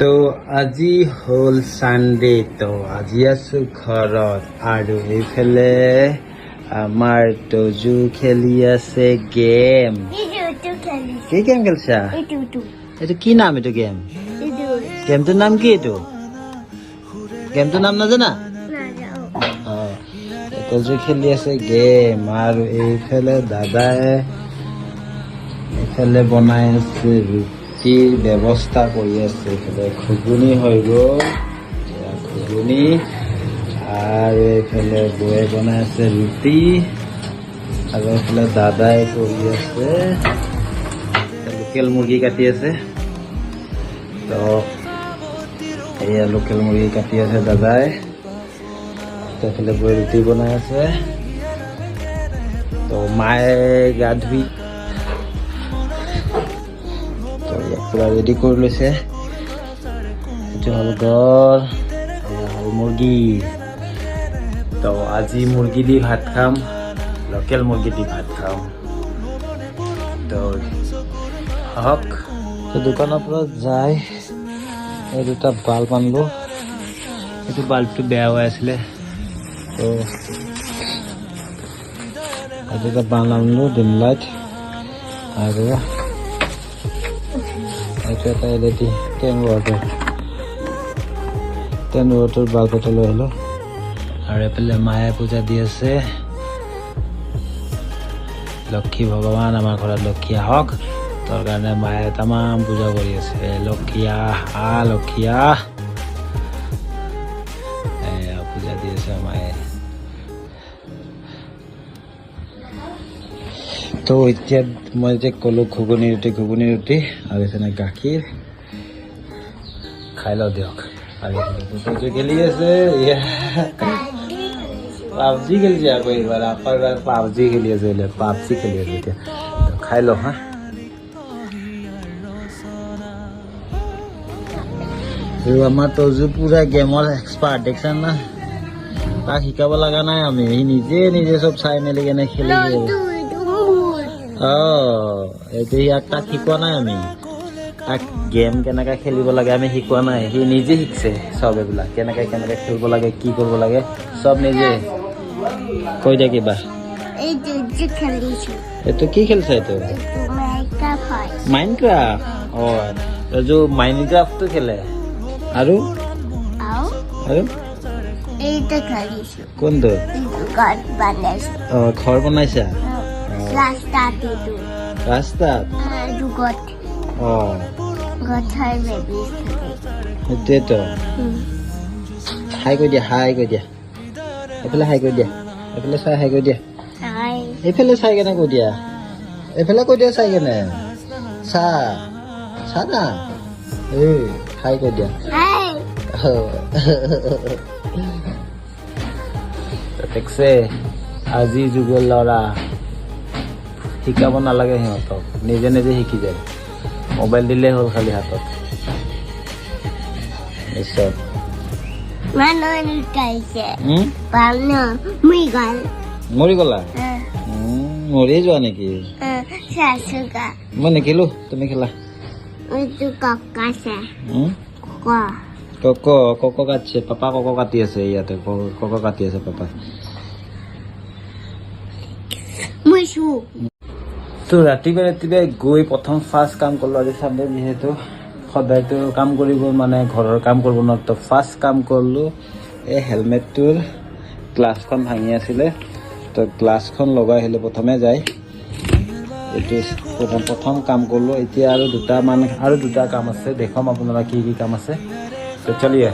তো আজি হ'ল চানডে তো আজি আছো ঘৰত। আৰু এইফালে আমাৰ তজু খেলি আছে গেম। কি গেম খেলছা? এইটো কি নাম এইটো গেম? গেমটোৰ নাম কি এইটো? গেমটোৰ নাম নাজানা? তজু খেলি আছে গেম। আৰু এইফালে দাদাই এইফালে বনাই আছে ৰুটিৰ ব্যৱস্থা কৰি আছে এইফালে ঘুগুনি হৈ গ'ল ঘুগুনি। আৰু এইফালে বৌয়ে বনাই আছে ৰুটি আৰু এইফালে দাদাই কৰি আছে। লোকেল মুৰ্গী কাটি আছে। তো এয়া লোকেল মুৰ্গী কাটি আছে দাদাই। এইফালে বৈ ৰুটি বনাই আছে। তো মায়ে গা ধুই লৈছে এইটো হ'ল গড় এয়া হ'ল মুৰ্গী তো আজি মুৰ্গী দি ভাত খাম, লোকেল মুৰ্গী দি ভাত খাম। তো আহক তো দোকানৰ পৰা যাই এই দুটা বাল্ব আনিলোঁ। এইটো বাল্বটো বেয়া হৈ আছিলে। তো এইটো এটা বাল্ব আনিলোঁ ডিম লাইট আৰু এটা E D ten water ten water bulb এটা লৈ আর এইফালে মায়ে পূজা দি আছে। লক্ষী ভগৱান, আমাৰ ঘৰত লক্ষী আহক। তাৰ কাৰণে মায়ে তামাম পূজা কৰি আছে। লক্ষী আহ আহ লক্ষ্মী আহ। তো এতিয়া মই যে ক'লোঁ ঘুগুনি ৰুটি ঘুগুনি ৰুটি আৰু এইফালে গাখীৰ। খাই লওঁ দিয়ক। এইফালে খেলি আছে পাবজি খেলিছে আকৌ এইবাৰ আকৌ এবাৰ পাবজি খেলি আছে বোলে পাবজি খেলি আছে এতিয়া। খাই লওঁ হা। আমাৰ তজু পুৰা গেমৰ এক্সপাৰ্ট দেখিছা না? তাক শিকাব লগা নাই আমি সি নিজে নিজে চব চাই মেলি কেনে খেলি অঁ এইটো ইয়াক তাক শিকোৱা নাই আমি। তাক গেম কেনেকৈ খেলিব লাগে আমি শিকোৱা নাই। সি নিজে শিকছে চব এইবিলাক। কেনেকৈ কেনেকৈ খেলিব লাগে কি কৰিব লাগে চব নিজে। কৈ দিয়া কিবা এইটো কি খেলছে এইটো? এইটো মেকআপ মাইণ্ড ক্ৰাফ্ট অঁ এইটো মাইণ্ড ক্ৰাফ্টটো খেলে। আৰু? আৰু? কোনটো? ঘৰ বনাইছো? অঁ গছৰ বেবী থাকে সেইটোৱেতো হাই কৈ দিয়া হাই কৈ দিয়া। এইফালে হাই কৈ দিয়া এইফালে চাই হাই কৈ দিয়া। এইফালে চাই কেনে কৈ দিয়া? এইফালে কৈ দিয়া চাই কেনে? চা চা না? হাই কৈ দিয়া। হাই। দেখছে আজি যুগৰ ল'ৰা। শিকাব নালাগে সিহঁতক। নিজে নিজে শিকি যায়। মোবাইল দিলেই হ'ল খালি হাতত। মৰি গ'লা? মৰিয়ে যোৱা নেকি? মই নেখেলো তুমি খেলা। কক কক কাটিছে। পাপা কক কাটি আছে ইয়াতে। কক- কাটি আছে পাপা। মই চু তো ৰাতিপুৱা ৰাতিপুৱাই গৈ প্ৰথম ফাৰ্ষ্ট কাম কৰিলোঁ, আজি চানডে যিহেতু, সদায়তো কাম কৰিব মানে ঘৰৰ কাম কৰিব নোৱাৰো। তো ফাৰ্ষ্ট কাম কৰিলোঁ, এই হেলমেটটোৰ গ্লাছখন ভাঙি আছিলে। তো গ্লাছখন লগাই আহিলোঁ, প্ৰথমে যায় এইটো প্ৰথম প্ৰথম কাম কৰিলোঁ। এতিয়া আৰু দুটামান আৰু দুটা কাম আছে। দেখুৱাম আপোনালোকে কি কি কাম আছে। তো চলিয়ে।